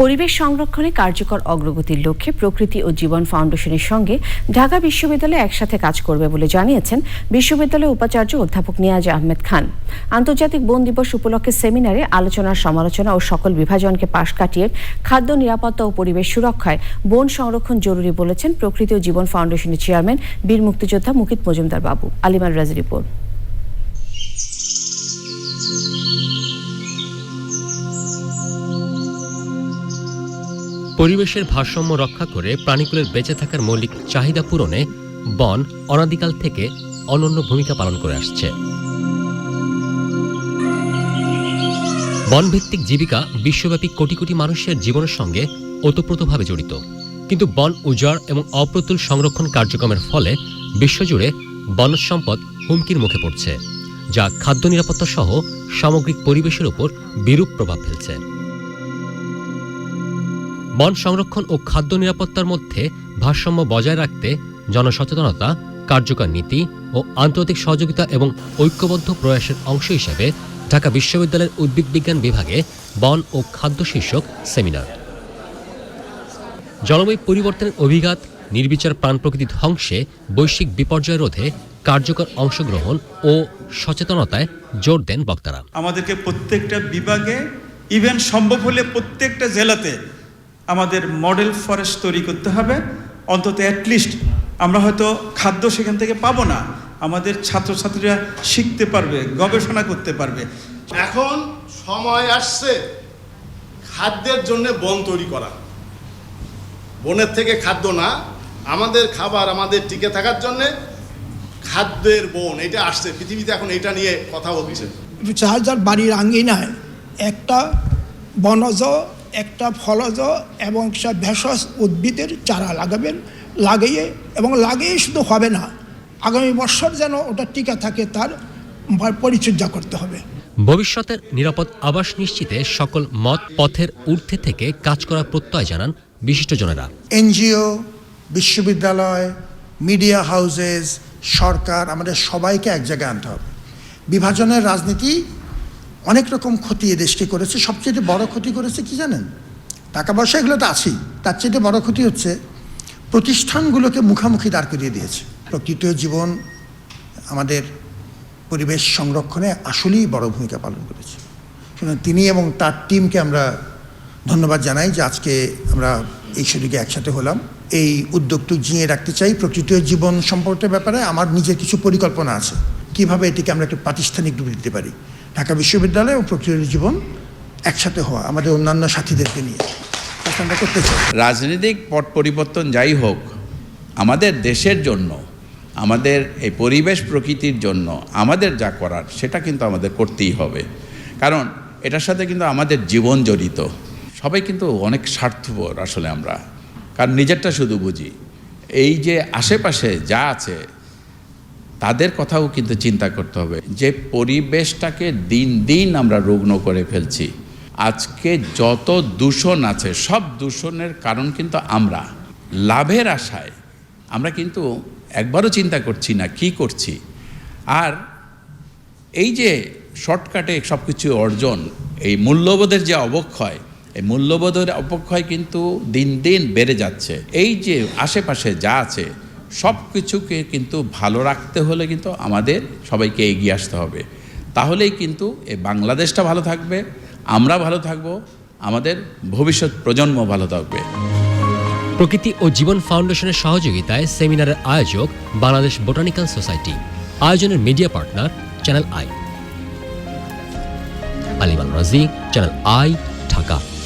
পরিবেশ সংরক্ষণে কার্যকর অগ্রগতির লক্ষ্যে প্রকৃতি ও জীবন ফাউন্ডেশনের সঙ্গে ঢাকা বিশ্ববিদ্যালয় একসাথে কাজ করবে বলে জানিয়েছেন বিশ্ববিদ্যালয়ের উপাচার্য অধ্যাপক নিয়াজ আহমেদ খান। আন্তর্জাতিক বন দিবস উপলক্ষে সেমিনারে আলোচনার সমালোচনা ও সকল বিভাজনকে পাশ কাটিয়ে খাদ্য নিরাপত্তা ও পরিবেশ সুরক্ষায় বন সংরক্ষণ জরুরি বলেছেন প্রকৃতি ও জীবন ফাউন্ডেশনের চেয়ারম্যান বীর মুক্তিযোদ্ধা মুকিত মজুমদার বাবু। আলিমার রাজ রিপোর্ট। পরিবেশের ভারসাম্য রক্ষা করে প্রাণীকুলের বেঁচে থাকার মৌলিক চাহিদা পূরণে বন অনাদিকাল থেকে অনন্য ভূমিকা পালন করে আসছে। বনভিত্তিক জীবিকা বিশ্বব্যাপী কোটি কোটি মানুষের জীবনের সঙ্গে ওতপ্রোতভাবে জড়িত। কিন্তু বন উজাড় এবং অপ্রতুল সংরক্ষণ কার্যক্রমের ফলে বিশ্বজুড়ে বনজ সম্পদ হুমকির মুখে পড়ছে, যা খাদ্য নিরাপত্তা সহ সামগ্রিক পরিবেশের উপর বিরূপ প্রভাব ফেলছে। বন সংরক্ষণ ও খাদ্য নিরাপত্তার মধ্যে ভারসাম্য বজায় রাখতে জনসচেতনতা, কার্যকর নীতি ও আন্তর্জাতিক সহযোগিতা এবং ঐক্যবদ্ধ প্রয়াসের অংশ হিসেবে ঢাকা বিশ্ববিদ্যালয়ের উদ্ভিদ বিজ্ঞান বিভাগে বন ও খাদ্য শীর্ষক সেমিনার। জলবায়ু পরিবর্তনের অভিঘাত, নির্বিচার প্রাণ প্রকৃতি ধ্বংসে বৈশ্বিক বিপর্যয় রোধে কার্যকর অংশগ্রহণ ও সচেতনতায় জোর দেন বক্তারা। আমাদেরকে প্রত্যেকটা বিভাগে ইভেন সম্ভব হলে প্রত্যেকটা জেলাতে আমাদের মডেল ফরেস্ট তৈরি করতে হবে। অন্তত অ্যাটলিস্ট আমরা হয়তো খাদ্য সেখান থেকে পাবো না। আমাদের ছাত্রছাত্রীরা শিখতে পারবে গবেষণা করতে পারবে। এখন সময় আসছে খাদ্যের জন্য বন তৈরি করা। বনের থেকে খাদ্য না আমাদের খাবার আমাদের টিকে থাকার জন্য খাদ্যের বন এটা আসছে। পৃথিবীতে এখন এটা নিয়ে কথা হচ্ছে। যার যার বাড়ির আঙ্গিনায় একটা বনজ একটা ফলজ এবং একটা ভেষজ উদ্ভিদের চারা লাগাবেন লাগিয়ে এবং লাগিয়ে শুধু হবে না আগামী বছর যেন ওটা টিকা থাকে তার পরিচর্যা করতে হবে। ভবিষ্যতের নিরাপদ আবাস নিশ্চিতে সকল মত পথের ঊর্ধ্বে থেকে কাজ করার প্রত্যয় জানান বিশিষ্টজনেরা। এনজিও বিশ্ববিদ্যালয় মিডিয়া হাউসেস সরকার আমাদের সবাইকে এক জায়গায় আনতে হবে। বিভাজনের রাজনীতি অনেক রকম ক্ষতি এ দেশকে করেছে, সবচেয়ে বড় ক্ষতি করেছে কি জানেন? টাকা পয়সা এগুলো তো আছেই, তার চেয়ে বড় ক্ষতি হচ্ছে প্রতিষ্ঠানগুলোকে মুখামুখি দাঁড় করিয়ে দিয়েছে। প্রকৃত জীবন আমাদের পরিবেশ সংরক্ষণে আসলেই বড় ভূমিকা পালন করেছে। তিনি এবং তার টিমকে আমরা ধন্যবাদ জানাই যে আজকে আমরা এই শরীরকে একসাথে হলাম। এই উদ্যোগটু জিয়ে রাখতে চাই প্রকৃত জীবন সম্পর্কের ব্যাপারে। আমার নিজের কিছু পরিকল্পনা আছে। কীভাবে এটিকে আমরা একটু প্রাতিষ্ঠানিক রূপ দিতে পারি? ঢাকা বিশ্ববিদ্যালয় ও প্রকৃত জীবন একসাথে হওয়া আমাদের অন্যান্য সাথীদেরকে নিয়ে। করতে চাই। রাজনৈতিক পট পরিবর্তন যাই হোক, আমাদের দেশের জন্য, আমাদের এই পরিবেশ প্রকৃতির জন্য, আমাদের যা করার, সেটা কিন্তু আমাদের করতেই হবে। কারণ এটার সাথে কিন্তু আমাদের জীবন জড়িত। সবাই কিন্তু অনেক স্বার্থপর আসলে আমরা। কারণ নিজেরটা শুধু বুঝি। এই যে আশেপাশে যা আছে তাদের কথাও কিন্তু চিন্তা করতে হবে যে পরিবেশটাকে দিন দিন আমরা রুগ্ন করে ফেলছি। আজকে যত দূষণ আছে, সব দূষণের কারণ কিন্তু আমরা। লাভের আশায় আমরা কিন্তু একবারও চিন্তা করছি না কি করছি। আর এই যে শর্টকাটে সব কিছু অর্জন, এই মূল্যবোধের যে অবক্ষয়, এই মূল্যবোধের অবক্ষয় কিন্তু দিন দিন বেড়ে যাচ্ছে। এই যে আশেপাশে যা আছে সব কিছুকে কিন্তু ভালো রাখতে হলে কিন্তু আমাদের সবাইকে এগিয়ে আসতে হবে। তাহলেই কিন্তু এই বাংলাদেশটা ভালো থাকবে, আমরা ভালো থাকব, আমাদের ভবিষ্যৎ প্রজন্ম ভালো থাকবে। প্রকৃতি ও জীবন ফাউন্ডেশনের সহযোগিতায় সেমিনারের আয়োজক বাংলাদেশ বোটানিক্যাল সোসাইটি। আয়োজনের media partner channel I. Aliman Raji, channel I, Dhaka.